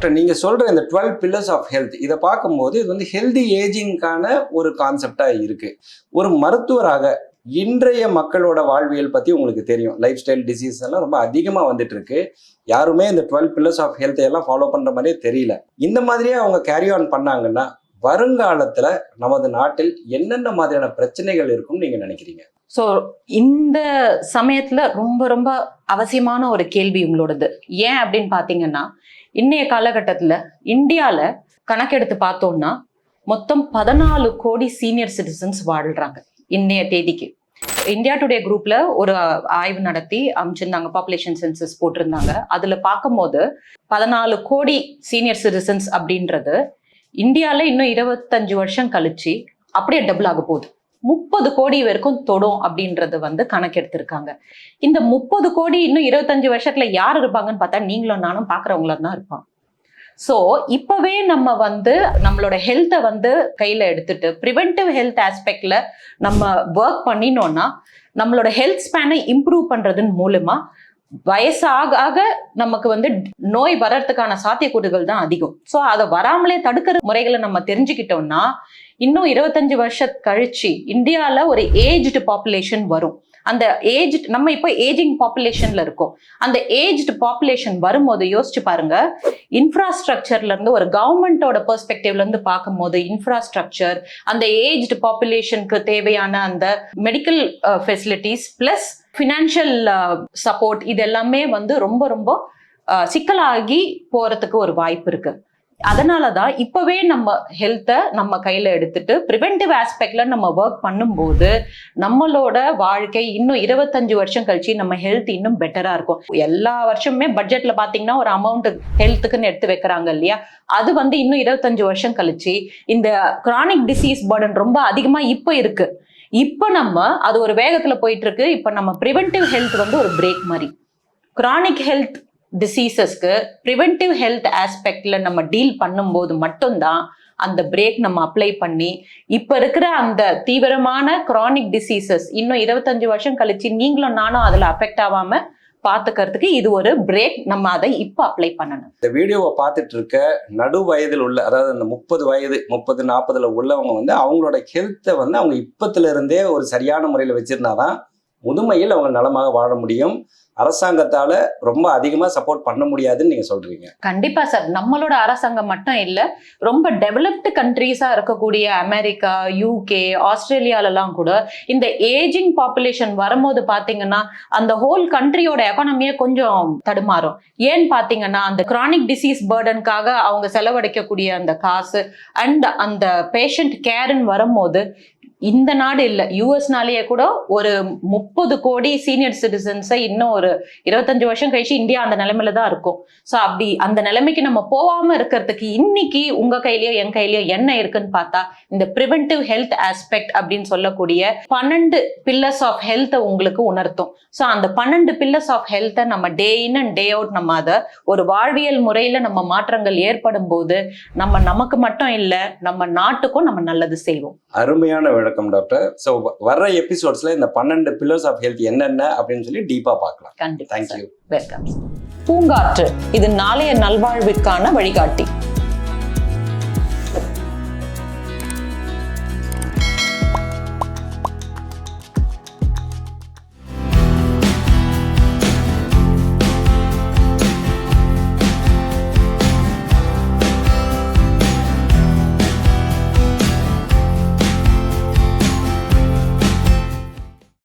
Doctor நீங்கள் சொல்கிற இந்த டுவெல் பில்லர்ஸ் ஆஃப் ஹெல்த் இதை பார்க்கும்போது இது வந்து ஹெல்தி ஏஜிங்கான ஒரு கான்செப்டாக இருக்குது ஒரு மருத்துவராக இன்றைய மக்களோட வாழ்வியல் பற்றி உங்களுக்கு தெரியும். லைஃப் ஸ்டைல் டிசீஸ் எல்லாம் ரொம்ப அதிகமாக வந்துட்டு இருக்கு யாருமே இந்த டுவெல் பில்லர்ஸ் ஆஃப் ஹெல்த் எல்லாம் ஃபாலோ பண்ணுற மாதிரியே தெரியல. இந்த மாதிரியே அவங்க கேரி ஆன் பண்ணாங்கன்னா வருங்காலத்தில் நமது நாட்டில் என்னென்ன மாதிரியான பிரச்சனைகள் இருக்கும்னு நீங்கள் நினைக்கிறீங்க? ஸோ இந்த சமயத்தில் ரொம்ப ரொம்ப அவசியமான ஒரு கேள்வி உங்களோடது. ஏன் அப்படின்னு பார்த்தீங்கன்னா இன்றைய காலகட்டத்தில் இந்தியாவில் கணக்கெடுத்து பார்த்தோம்னா மொத்தம் பதினாலு கோடி சீனியர் சிட்டிசன்ஸ் வாழ்கிறாங்க இன்றைய தேதிக்கு. இந்தியா டுடே குரூப்ல ஒரு ஆய்வு நடத்தி அமைச்சிருந்தாங்க பாப்புலேஷன் சென்சஸ் போட்டிருந்தாங்க. அதுல பார்க்கும்போது பதினாலு கோடி சீனியர் சிட்டிசன்ஸ் அப்படின்றது இந்தியாவில் இன்னும் இருபத்தஞ்சு வருஷம் கழிச்சு அப்படியே டபுள் ஆக போகுது. முப்பது கோடி வரைக்கும் தொடும் அப்படின்றது வந்து கணக்கெடுத்திருக்காங்க. இந்த முப்பது கோடி இன்னும் இருபத்தஞ்சு வருஷத்துல யார் இருப்பாங்கன்னு பார்த்தா நீங்களும் நானும் பாக்குறவங்கள தான் இருப்பான் ஸோ இப்பவே நம்ம வந்து நம்மளோட ஹெல்த்தை வந்து கையில எடுத்துட்டு ப்ரிவென்டிவ் ஹெல்த் ஆஸ்பெக்ட்ல நம்ம ஒர்க் பண்ணினோம்னா நம்மளோட ஹெல்த் ஸ்பேனை இம்ப்ரூவ் பண்றதன் மூலமா வயசாக ஆக நமக்கு வந்து நோய் வர்றதுக்கான சாத்தியக்கூறுகள் தான் அதிகம். ஸோ அதை வராமலே தடுக்கிற முறைகளை நம்ம தெரிஞ்சுக்கிட்டோம்னா இன்னும் இருபத்தஞ்சு வருஷம் கழிச்சு இந்தியாவில் ஒரு ஏஜ்டு பாப்புலேஷன் வரும். அந்த ஏஜ் நம்ம இப்போ ஏஜிங் பாப்புலேஷன்ல இருக்கோம். அந்த ஏஜ்டு பாப்புலேஷன் வரும்போது யோசிச்சு பாருங்க இன்ஃப்ராஸ்ட்ரக்சர்ல இருந்து ஒரு கவர்மெண்டோட பெர்ஸ்பெக்டிவ்ல இருந்து பார்க்கும்போது இன்ஃப்ராஸ்ட்ரக்சர் அந்த ஏஜ்டு பாப்புலேஷனுக்கு தேவையான அந்த medical facilities plus financial support இது எல்லாமே வந்து ரொம்ப ரொம்ப uh, சிக்கலாகி போறதுக்கு ஒரு வாய்ப்பு இருக்கு. அதனால தான் இப்போவே நம்ம ஹெல்த்தை நம்ம கையில் எடுத்துட்டு ப்ரிவென்டிவ் ஆஸ்பெக்ட்ல நம்ம ஒர்க் பண்ணும்போது நம்மளோட வாழ்க்கை இன்னும் இருபத்தஞ்சு வருஷம் கழிச்சு நம்ம ஹெல்த் இன்னும் பெட்டராக இருக்கும். எல்லா வருஷமுமே பட்ஜெட்ல பார்த்தீங்கன்னா ஒரு அமௌண்ட் ஹெல்த்துக்குன்னு எடுத்து வைக்கிறாங்க இல்லையா? அது வந்து இன்னும் இருபத்தஞ்சு வருஷம் கழிச்சு இந்த கிரானிக் டிசீஸ் பர்டன் ரொம்ப அதிகமாக இப்போ இருக்குது இப்போ நம்ம அது ஒரு வேகத்தில் போயிட்டு இருக்கு இப்போ நம்ம ப்ரிவென்டிவ் ஹெல்த் வந்து ஒரு பிரேக் மாதிரி. கிரானிக் ஹெல்த் டிசீசஸ்க்கு ப்ரிவென்டிவ் ஹெல்த் ஆஸ்பெக்ட்ல நம்ம டீல் பண்ணும்போது மட்டும்தான் அந்த பிரேக் நம்ம அப்ளை பண்ணி இப்போ இருக்கிற அந்த தீவிரமான கிரானிக் டிசீசஸ் இன்னும் இருபத்தஞ்சு வருஷம் கழிச்சு நீங்களும் நானும் அதில் அஃபெக்ட் ஆகாமல் பார்த்துக்கிறதுக்கு இது ஒரு பிரேக் நம்ம அதை இப்போ அப்ளை பண்ணணும். இந்த வீடியோவை பார்த்துட்டு இருக்க நடு வயதில் உள்ள அதாவது அந்த முப்பது வயது முப்பது நாற்பதுல உள்ளவங்க வந்து அவங்களோட ஹெல்த்தை வந்து அவங்க இப்பத்துல இருந்தே ஒரு சரியான முறையில் வச்சிருந்தாதான் முதுமையில் அவங்க நலமாக வாழ முடியும். அரசாங்கத்தால ரொம்ப அதிகமா சப்போர்ட் பண்ண முடியாதுன்னு நீங்க சொல்றீங்க. கண்டிப்பா சார் நம்மளோட அரசாங்கம் மட்டும் இல்ல ரொம்ப டெவலப்டு கண்ட்ரீஸா இருக்கக்கூடிய அமெரிக்கா யூகே ஆஸ்திரேலியாலலாம் கூட இந்த ஏஜிங் பாப்புலேஷன் வரும்போது பாத்தீங்கன்னா அந்த ஹோல் கண்ட்ரியோட எக்கானமியே கொஞ்சம் தடுமாறும். ஏன்னு பாத்தீங்கன்னா அந்த கிரானிக் டிசீஸ் பேர்டனுக்காக அவங்க செலவழிக்கக்கூடிய அந்த காசு அண்ட் அந்த பேஷண்ட் கேர்ன்னு வரும்போது இந்த நாடு இல்லை. யூஎஸ்னாலேயே கூட ஒரு முப்பது கோடி சீனியர் சிட்டிசன்ஸை இன்னும் ஒரு இருபத்தஞ்சு வருஷம் கழிச்சு இந்தியா அந்த நிலைமையில தான் இருக்கும். ஸோ அப்படி அந்த நிலைமைக்கு நம்ம போகாம இருக்கிறதுக்கு இன்னைக்கு உங்க கையிலயோ என் கையிலயோ என்ன இருக்குன்னு பார்த்தா இந்த ப்ரிவென்டிவ் ஹெல்த் ஆஸ்பெக்ட் அப்படின்னு சொல்லக்கூடிய பன்னெண்டு பில்லர்ஸ் ஆஃப் ஹெல்த்தை உங்களுக்கு உணர்த்தும். ஸோ அந்த பன்னெண்டு பில்லர்ஸ் ஆஃப் ஹெல்த்தை நம்ம டே இன் அண்ட் டே அவுட் நம்ம அதை ஒரு வாழ்வியல் முறையில நம்ம மாற்றங்கள் ஏற்படும் போது நம்ம நமக்கு மட்டும் இல்லை நம்ம நாட்டுக்கும் நம்ம நல்லது செய்வோம். அருமையான விளக்கம் டாக்டர் ஸோ வர்ற எபிசோட்ஸ்ல இந்த பன்னெண்டு பில்லர்ஸ் ஆஃப் ஹெல்த் என்னென்ன அப்படின்னு சொல்லி டீப்பா பார்க்கலாம். தேங்க்யூ வெல்கம் பூங்காற்று இது நாளைய நல்வாழ்விற்கான வழிகாட்டி.